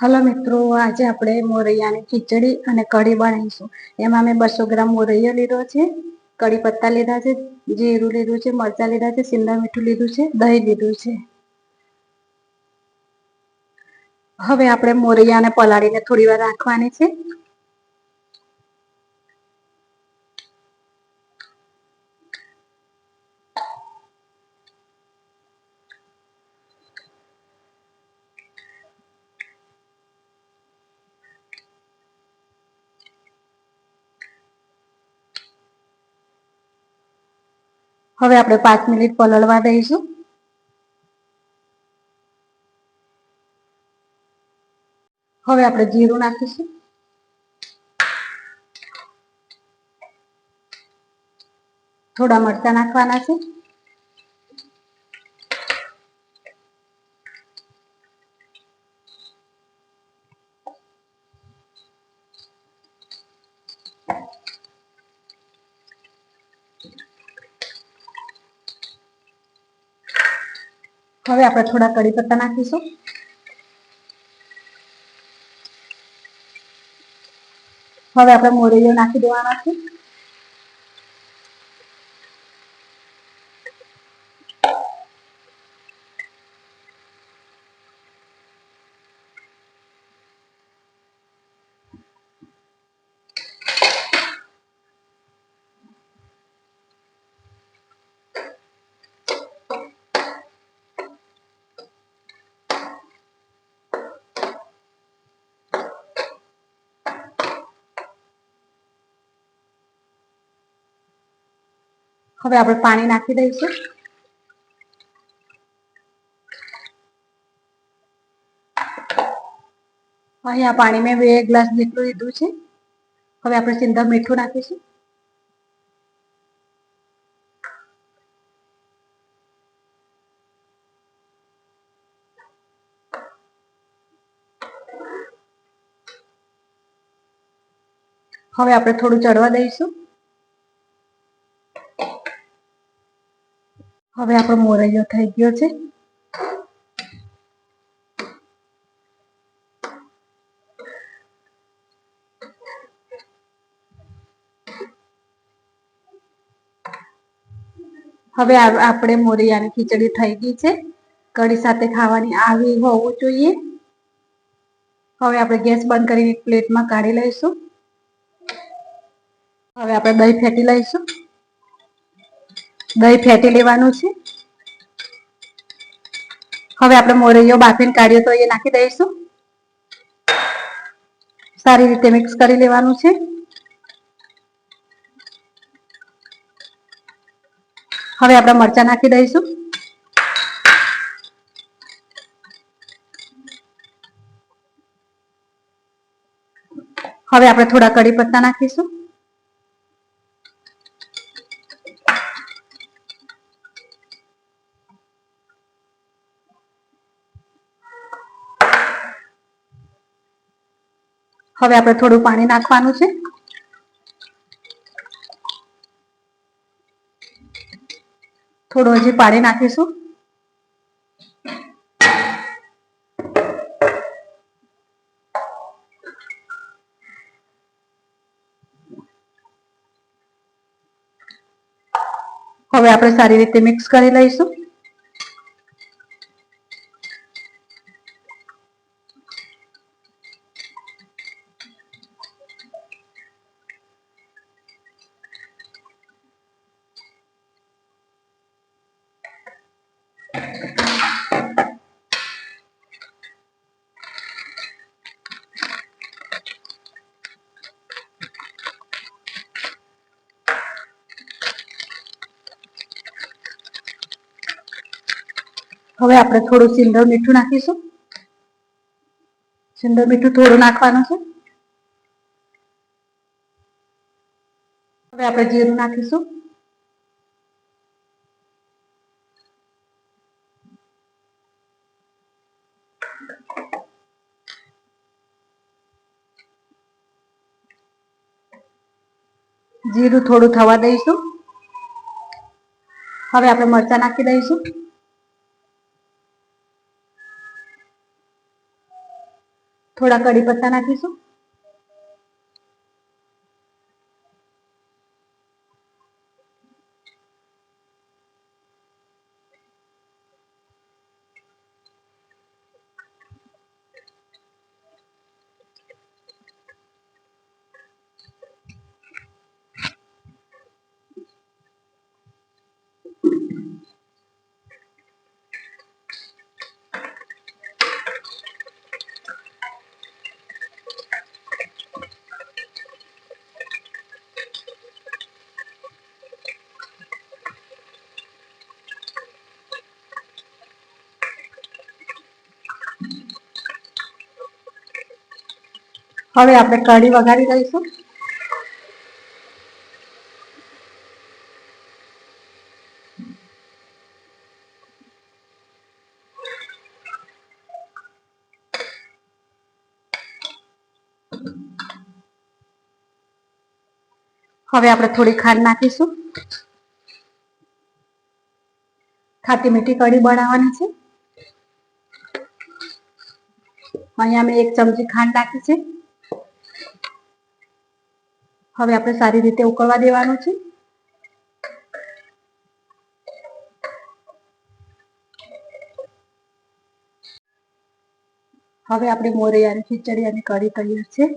Hello મિત્રો, આજે આપણે મોરૈયાની ખીચડી અને કઢી બનાવીશું. એમાં મેં બસો ગ્રામ મોરૈયો લીધો છે, કઢી પત્તા લીધા છે, જીરું લીધું છે, મરચાં લીધા છે સિંદા મીઠું લીધું છે, દહીં લીધું છે. હવે આપણે મોરૈયાને પલાળીને થોડી વાર રાખવાની છે. હવે આપણે પાંચ મિનિટ પલળવા દઈશું. હવે આપણે જીરું નાખીશું. થોડા મરચાં નાખવાના છે. હવે આપણે થોડા કડી પત્તા નાખીશું. હવે આપણે મોરૈયો નાખી દેવાના છે. હવે આપણે પાણી નાખી દઈશું. અહીંયા પાણી મેં બે ગ્લાસ જેટલું લીધું છે. હવે આપણે સિંધા મીઠું નાખીશું. હવે આપણે થોડું ચડવા દઈશું. હવે આપણો મોરૈયો થઈ ગયો છે. હવે આપણે મોરૈયાની ખીચડી થઈ ગઈ છે. કઢી સાથે ખાવાની આવી હોવું જોઈએ. હવે આપણે ગેસ બંધ કરીને એક પ્લેટમાં કાઢી લઈશું. હવે આપણે દહીં ફેટી લઈશું. દહીં ફેટી લેવાનું છે. હવે આપણે મોરૈયો બાફીને કાઢ્યો તો એ નાખી દઈશું. સારી રીતે મિક્સ કરી લેવાનું છે. હવે આપણે મરચા નાખી દઈશું. હવે આપણે થોડા કડી પત્તા નાખીશું. હવે આપણે થોડું પાણી નાખવાનું છે. થોડું હજી પાણી નાખીશું. હવે આપણે સારી રીતે મિક્સ કરી લઈશું. હવે આપણે થોડું સિંદર મીઠું નાખીશું. સિંદર મીઠું થોડું નાખવાનું છે. હવે આપણે જીરું નાખીશું. જીરું થોડું થવા દઈશું. હવે આપણે મરચા નાખી દઈશું. થોડા કડી પત્તા નાખીશું. હવે આપણે કઢી વઘારી દઈશું હવે આપણે થોડી ખાંડ નાખીશું. ખાટી મીઠી કઢી બનાવવાની છે. અહીંયા મેં એક ચમચી ખાંડ નાખી છે. હવે આપણે સારી રીતે ઉકળવા દેવાનું છે. હવે આપણે મોરૈયાની ખીચડી અને કઢી તૈયાર છે.